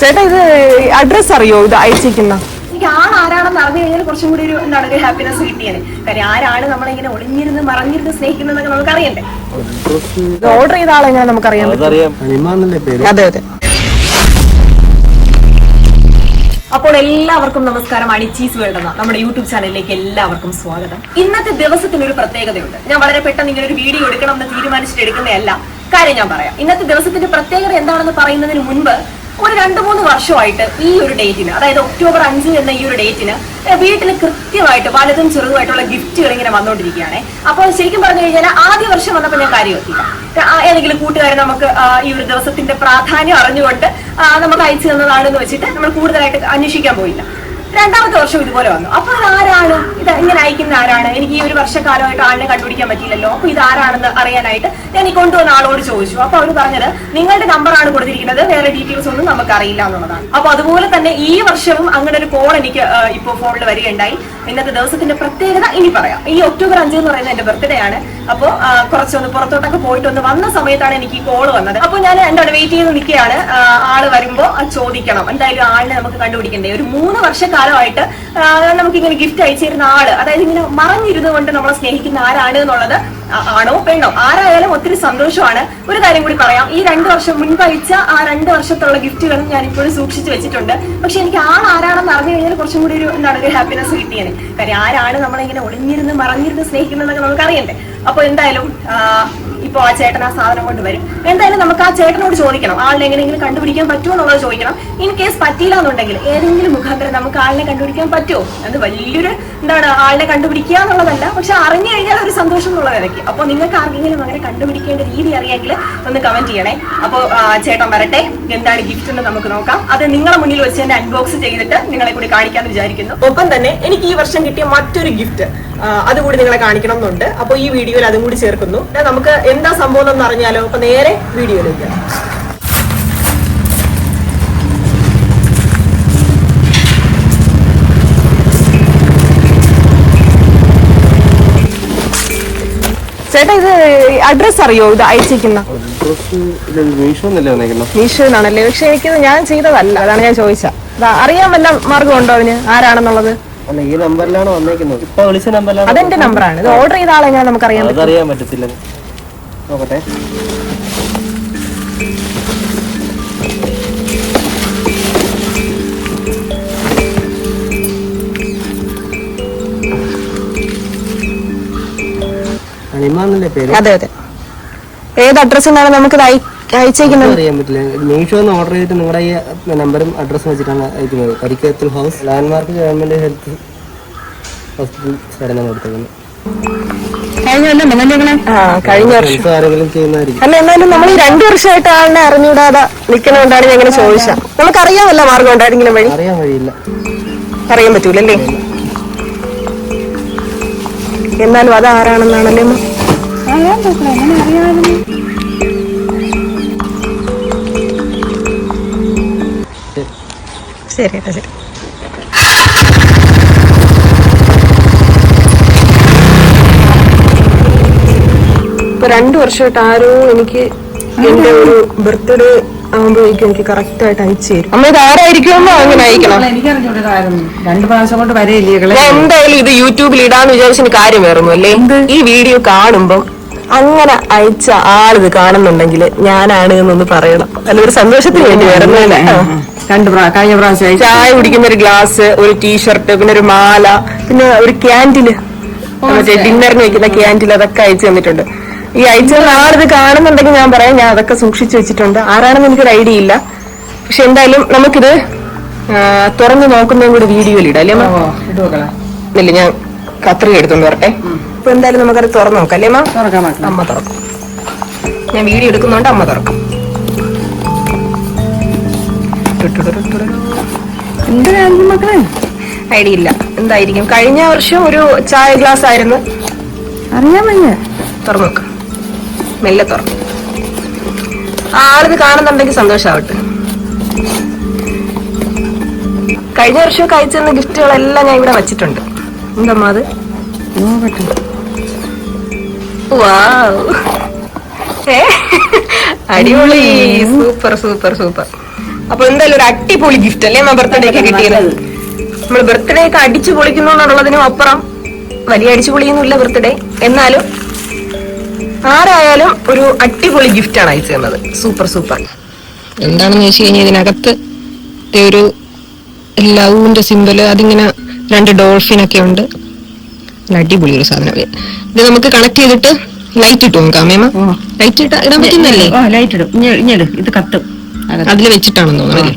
ചേട്ടാ ഇത് അഡ്രസ് അറിയോ? ഇത് അയച്ചിരിക്കുന്ന. എനിക്ക് ആൾ ആരാണെന്ന് അറിഞ്ഞു കഴിഞ്ഞാൽ കുറച്ചും കൂടി ഒരു എന്താണ് ഒരു ഹാപ്പിനെസ് കിട്ടിയത് കാര്യം ആരാണ് നമ്മളിങ്ങനെ ഒളിഞ്ഞിരുന്ന് മറഞ്ഞിരുന്ന് സ്നേഹിക്കുന്നതെന്നൊക്കെ നമുക്ക് അറിയണ്ടേ ഓർഡർ ചെയ്ത ആളെങ്ങനെ നമുക്കറിയാം അതെ അതെ. അപ്പോൾ എല്ലാവർക്കും നമസ്കാരം. അണിച്ചീസ് വേണ്ടെന്ന നമ്മുടെ യൂട്യൂബ് ചാനലിലേക്ക് എല്ലാവർക്കും സ്വാഗതം. ഇന്നത്തെ ദിവസത്തിന് ഒരു പ്രത്യേകതയുണ്ട്. ഞാൻ വളരെ പെട്ടെന്ന് ഇങ്ങനെ ഒരു വീഡിയോ എടുക്കണം എന്ന് തീരുമാനിച്ചിട്ട് എടുക്കുന്നതല്ല. കാര്യം ഞാൻ പറയാം. ഇന്നത്തെ ദിവസത്തിന്റെ പ്രത്യേകത എന്താണെന്ന് പറയുന്നതിന് മുൻപ് ഒരു രണ്ട് മൂന്ന് വർഷമായിട്ട് ഈ ഒരു ഡേറ്റിന് അതായത് ഒക്ടോബർ അഞ്ച് എന്ന ഈ ഒരു ഡേറ്റിന് വീട്ടിൽ കൃത്യമായിട്ട് വലുതും ചെറുതുമായിട്ടുള്ള ഗിഫ്റ്റുകൾ ഇങ്ങനെ വന്നുകൊണ്ടിരിക്കുകയാണ് അപ്പോൾ ശരിക്കും പറഞ്ഞു കഴിഞ്ഞാൽ ആദ്യ വർഷം വന്നപ്പോൾ ഞാൻ കാര്യം എത്തിയില്ല ആ, ഏതെങ്കിലും കൂട്ടുകാരൻ നമുക്ക് ഈ ഒരു ദിവസത്തിന്റെ പ്രാധാന്യം അറിഞ്ഞുകൊണ്ട് നമുക്ക് അയച്ചു തന്നതാണെന്ന് വെച്ചിട്ട് നമ്മൾ കൂടുതലായിട്ട് അന്വേഷിക്കാൻ പോയില്ല. രണ്ടാമത്തെ വർഷം ഇതുപോലെ വന്നു. അപ്പൊ ആരാണ്? ഇത് ഇങ്ങനെ അയക്കുന്ന ആരാണ്? എനിക്ക് ഈ ഒരു വർഷക്കാലമായിട്ട് ആളിനെ കണ്ടുപിടിക്കാൻ പറ്റിയില്ലല്ലോ. അപ്പൊ ഇത് ആരാണെന്ന് അറിയാനായിട്ട് ഞാൻ ഈ കൊണ്ടുവന്ന ആളോട് ചോദിച്ചു. അപ്പൊ അവർ പറഞ്ഞത് നിങ്ങളുടെ നമ്പറാണ് കൊടുത്തിരിക്കുന്നത്. വേറെ ഡീറ്റെയിൽസ് ഒന്നും നമുക്ക് അറിയില്ല എന്നുള്ളതാണ്. അപ്പൊ അതുപോലെ തന്നെ ഈ വർഷവും അങ്ങനെ ഒരു കോൾ എനിക്ക് ഇപ്പോൾ ഇപ്പോ ഫോണിൽ വരികയുണ്ടായി. ഇന്നത്തെ ദിവസത്തിന്റെ പ്രത്യേകത ഇനി പറയാം. ഈ ഒക്ടോബർ അഞ്ച് എന്ന് പറയുന്നത് എന്റെ ബർത്ത്ഡേ ആണ്. അപ്പോൾ കുറച്ചൊന്ന് പുറത്തോട്ടൊക്കെ പോയിട്ട് ഒന്ന് വന്ന സമയത്താണ് എനിക്ക് ഈ കോൾ വന്നത്. അപ്പൊ ഞാൻ എന്താണ് വെയിറ്റ് ചെയ്ത് നിൽക്കുകയാണ്. ആൾ വരുമ്പോൾ ചോദിക്കണം. എന്തായാലും ആളിനെ നമുക്ക് കണ്ടുപിടിക്കണ്ടേ? ഒരു മൂന്ന് വർഷക്കാലമായിട്ട് ആ, നമുക്ക് ഇങ്ങനെ ഗിഫ്റ്റ് അയച്ചിരുന്ന ആൾ അതായത് ഇങ്ങനെ മറഞ്ഞിരുന്നു കൊണ്ട് നമ്മളെ സ്നേഹിക്കുന്ന ആരാണ് എന്നുള്ളത് ആണോ? പെണ്ണോ ആരായാലും ഒത്തിരി സന്തോഷമാണ്. ഒരു കാര്യം കൂടി പറയാം. ഈ രണ്ട് വർഷം മുൻപ് അയച്ച ആ രണ്ട് വർഷത്തുള്ള ഗിഫ്റ്റുകളും ഞാൻ ഇപ്പോഴും സൂക്ഷിച്ചു വെച്ചിട്ടുണ്ട്. പക്ഷെ എനിക്ക് ആൾ ആരാണെന്ന് അറിഞ്ഞു കഴിഞ്ഞാൽ കുറച്ചും കൂടി ഒരു എന്താണ് ഒരു ഹാപ്പിനെസ് കിട്ടിയത് കാര്യം ആരാണ് നമ്മളിങ്ങനെ ഒളിഞ്ഞിരുന്ന് മറഞ്ഞിരുന്ന് സ്നേഹിക്കുന്നതെന്നൊക്കെ നമുക്ക് അറിയണ്ടേ അപ്പൊ എന്തായാലും ഇപ്പൊ ആ ചേട്ടൻ ആ സാധനം കൊണ്ട് വരും. എന്തായാലും നമുക്ക് ആ ചേട്ടനോട് ചോദിക്കണം. ആളിനെ എങ്ങനെയെങ്കിലും കണ്ടുപിടിക്കാൻ പറ്റുമോ എന്നുള്ളത് ചോദിക്കണം. ഇൻ കേസ് പറ്റിയില്ല എന്നുണ്ടെങ്കിൽ ഏതെങ്കിലും മുഖാന്തരം നമുക്ക് ആളിനെ കണ്ടുപിടിക്കാൻ പറ്റുമോ? അത് വലിയൊരു എന്താണ് ആളിനെ കണ്ടുപിടിക്കുക എന്നുള്ളതല്ല. പക്ഷെ അറിഞ്ഞു കഴിഞ്ഞാൽ ഒരു സന്തോഷം എന്നുള്ള നിലയ്ക്ക് അപ്പൊ നിങ്ങൾക്ക് ആർക്കെങ്കിലും അങ്ങനെ കണ്ടുപിടിക്കേണ്ട രീതി അറിയാമെങ്കിൽ ഒന്ന് കമന്റ് ചെയ്യണേ. അപ്പോൾ ചേട്ടൻ വരട്ടെ. എന്താണ് ഗിഫ്റ്റ് എന്ന് നമുക്ക് നോക്കാം. അത് നിങ്ങളെ മുന്നിൽ വെച്ച് തന്നെ അൺബോക്സ് ചെയ്തിട്ട് നിങ്ങളെ കൂടി കാണിക്കാമെന്ന് വിചാരിക്കുന്നു. ഒപ്പം തന്നെ എനിക്ക് ഈ വർഷം കിട്ടിയ മറ്റൊരു ഗിഫ്റ്റ് അതുകൂടി നിങ്ങളെ കാണിക്കണം എന്നുണ്ട് അപ്പൊ ഈ വീഡിയോയിൽ അതും കൂടി ചേർക്കുന്നു. നമുക്ക് എന്താ സംഭവം എന്ന് അറിഞ്ഞാലോ അപ്പൊ നേരെ വീഡിയോയിലേക്ക് ചേട്ടാ ഇത് അഡ്രസ് അറിയോ? ഇത് അയച്ചിരിക്കുന്ന? മീഷോ എന്നാണല്ലേ പക്ഷെ എനിക്കിത് ഞാൻ ചെയ്തതല്ല. അതാണ് ഞാൻ ചോദിച്ചത്. അറിയാൻ വല്ല മാർഗം ഉണ്ടോ അതിന്? ആരാണെന്നുള്ളത്? അല്ല ഈ നമ്പറിലാണ് വന്നേക്കുന്നത്. ഇപ്പൊ വിളിച്ച നമ്പറിലാണ് അതെന്റെ നമ്പറാണ്. ഇത് ഓർഡർ ചെയ്ത ആളെങ്ങനെ നമുക്ക് അറിയാൻ പറ്റും? അതറിയാൻ പറ്റത്തില്ല. നോക്കട്ടെ. അതെ അതെ. ഏത് അഡ്രസ് എന്നാണ് നമുക്കിത് അയ- അയച്ചേക്കുന്നത്? അറിയാൻ പറ്റില്ല. മീഷോ എന്ന് ഓർഡർ ചെയ്തിട്ട് നിങ്ങളുടെ ഈ നമ്പറും അഡ്രസ്സും വെച്ചിട്ടാണ് അയക്കുന്നത്. കരിക്കത്തിൽ house landmark government health hospital സ്ഥലമാണ് ചെയ്യുന്നതായിരിക്കും. അല്ല എന്നാലും നമ്മൾ രണ്ടു വർഷമായിട്ട് ആളിനെ അറിഞ്ഞുകൂടാതെ നിൽക്കണോണ്ടാണ് ഞങ്ങൾ ചോദിച്ചത്. നമുക്കറിയാമല്ല മാർഗം ഉണ്ടായിരുന്നെങ്കിലും വഴി. അറിയാൻ പറ്റൂലല്ലേ? എന്നാലും അത് ആരാണെന്നാണല്ലേ? ശരി ശരി ഇപ്പൊ രണ്ടു വർഷമായിട്ട് ആരോ എനിക്ക് എന്റെ ഒരു ബർത്ത്ഡേ ആകുമ്പോഴേക്കും എനിക്ക് കറക്റ്റ് ആയിട്ട് അയച്ചു തരും. അമ്മ ഇത് ആരായിരിക്കുമോ അങ്ങനെ അയക്കണം രണ്ടു പ്രാവശ്യം കൊണ്ട് വരെയില്ലേ എന്തായാലും ഇത് യൂട്യൂബിൽ ഇടാന്ന് വിചാരിച്ചതിന് കാര്യം വേറൊന്നും അല്ലേ ഈ വീഡിയോ കാണുമ്പം അങ്ങനെ അയച്ച ആളിത് കാണുന്നുണ്ടെങ്കിൽ ഞാനാണ് എന്നൊന്ന് പറയണം. അല്ല ഒരു സന്തോഷത്തിന് വേണ്ടി വേറൊന്നുമില്ല ആ. രണ്ട് കഴിഞ്ഞ പ്രാവശ്യം. ചായ കുടിക്കുന്ന ഒരു ഗ്ലാസ് ഒരു ടീഷർട്ട് പിന്നെ ഒരു മാല പിന്നെ ഒരു ക്യാൻഡിൽ. മറ്റേ ഡിന്നറിന് വെക്കുന്ന ക്യാൻഡിൽ അതൊക്കെ അയച്ചു തന്നിട്ടുണ്ട്. ഈ അയച്ച ആളിത് കാണുന്നുണ്ടെങ്കിൽ ഞാൻ പറയാം. ഞാൻ അതൊക്കെ സൂക്ഷിച്ചു വെച്ചിട്ടുണ്ട്. ആരാണെന്ന് എനിക്കൊരു ഐഡിയ ഇല്ല. പക്ഷെ എന്തായാലും നമുക്കിത് തുറന്ന് നോക്കുന്നതും കൂടി വീഡിയോയിൽ ഇടാം അല്ലേ ഇല്ല ഞാൻ കത്രിക എടുത്തോണ്ട് വരട്ടെ. അപ്പൊ എന്തായാലും നമുക്കത് തുറന്നു നോക്കാം അല്ലേ അമ്മ? തുറക്കും ഞാൻ വീഡിയോ എടുക്കുന്നോണ്ട് അമ്മ തുറക്കും. എന്തിനായിരുന്നു മക്കളെ? ഐഡിയ ഇല്ല. എന്തായിരിക്കും? കഴിഞ്ഞ വർഷം ഒരു ചായ ഗ്ലാസ് ആയിരുന്നു. അറിയാൻ വയ്യ. തുറന്നു നോക്കാം. മെല്ലെ തുറന്നു. ആളിത് കാണുന്നുണ്ടെങ്കിൽ സന്തോഷാവട്ടെ. കഴിഞ്ഞ വർഷം കഴിച്ചെന്ന ഗിഫ്റ്റുകളെല്ലാം ഞാൻ ഇവിടെ വെച്ചിട്ടുണ്ട്. എന്തമ്മാ അത്. അടിപൊളി. Super super super. അപ്പൊ എന്തായാലും ഒരു അടിപൊളി ഗിഫ്റ്റ് അല്ലേ ബർത്ത്ഡേ ബർത്ത്ഡേക്ക് കിട്ടിയത്? നമ്മൾ ബർത്ത്ഡേ ഒക്കെ അടിച്ചു പൊളിക്കുന്നു എന്നുള്ളതിനും അപ്പുറം വലിയ അടിച്ചു പൊളിയൊന്നുമില്ല ബർത്ത്ഡേ. എന്നാലും ആരായാലും ഒരു അടിപൊളി ഗിഫ്റ്റ് ആണ് അയച്ചു തന്നത്. സൂപ്പർ സൂപ്പർ എന്താണെന്ന് വെച്ച് കഴിഞ്ഞാൽ ഇതിനകത്ത് ഒരു ലവിന്റെ സിമ്പൽ അതിങ്ങനെ രണ്ട് ഡോൾഫിൻ ഒക്കെ ഉണ്ട്. അടിപൊളി ഒരു സാധനം ഇത് നമുക്ക് കണക്ട് ചെയ്തിട്ട് ലൈറ്റ് ഇട്ടു നോക്കാം മേമ ലൈറ്റ് ഇട്ട് ഇടാൻ പറ്റുന്നല്ലേ? ഓ ലൈറ്റ് ഇടും. ഇത് കത്തും അതിൽ അതിൽ വെച്ചിട്ടാണെന്ന് തോന്നുന്നു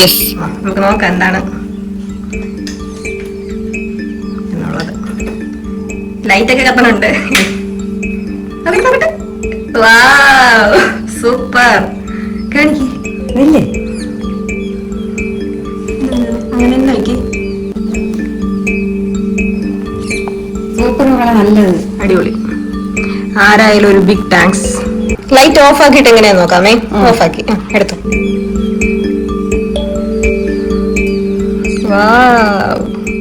യെസ് നമുക്ക് നോക്കാം എന്താണ് എന്നുള്ളത്. ഒക്കെ കത്തണുണ്ട് സൂപ്പർ കാണിക്ക്. ഇല്ലേ അങ്ങനെ നോക്കി. സൂപ്പർ നല്ലത്. അടിപൊളി. ആരായാലും ഒരു ബിഗ് താങ്ക്സ് ലൈറ്റ് ഓഫ് ആക്കിയിട്ട് എങ്ങനെയാ നോക്കാമേ? ഓഫ് ആക്കി. എടുത്തു.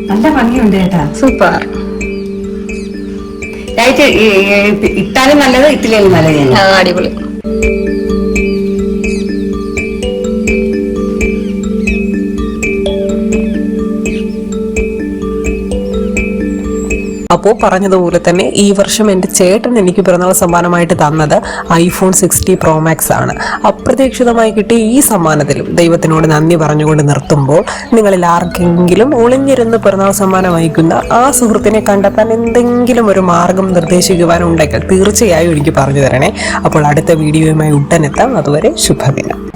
നല്ല ഭംഗിയുണ്ട് ചേട്ടാ സൂപ്പർ ലൈറ്റ് ഇട്ടാലും നല്ലത് ഇട്ടില്ലേലും നല്ലത് അടിപൊളി. അപ്പോൾ പറഞ്ഞതുപോലെ തന്നെ ഈ വർഷം എന്റെ ചേട്ടൻ എനിക്ക് പിറന്നാൾ സമ്മാനമായിട്ട് തന്നത് ഐഫോൺ സിക്സ്റ്റി പ്രോ മാക്സ് ആണ്. അപ്രതീക്ഷിതമായി കിട്ടിയ ഈ സമ്മാനത്തിലും ദൈവത്തിനോട് നന്ദി പറഞ്ഞുകൊണ്ട് നിർത്തുമ്പോൾ നിങ്ങളിൽ ആർക്കെങ്കിലും ഒളിഞ്ഞിരുന്ന് പിറന്നാൾ സമ്മാനം വഹിക്കുന്ന ആ സുഹൃത്തിനെ കണ്ടെത്താൻ എന്തെങ്കിലും ഒരു മാർഗം നിർദ്ദേശിക്കുവാനുണ്ടെങ്കിൽ തീർച്ചയായും എനിക്ക് പറഞ്ഞു തരണേ. അപ്പോൾ അടുത്ത വീഡിയോയുമായി ഉടനെത്താം അതുവരെ ശുഭദിനം.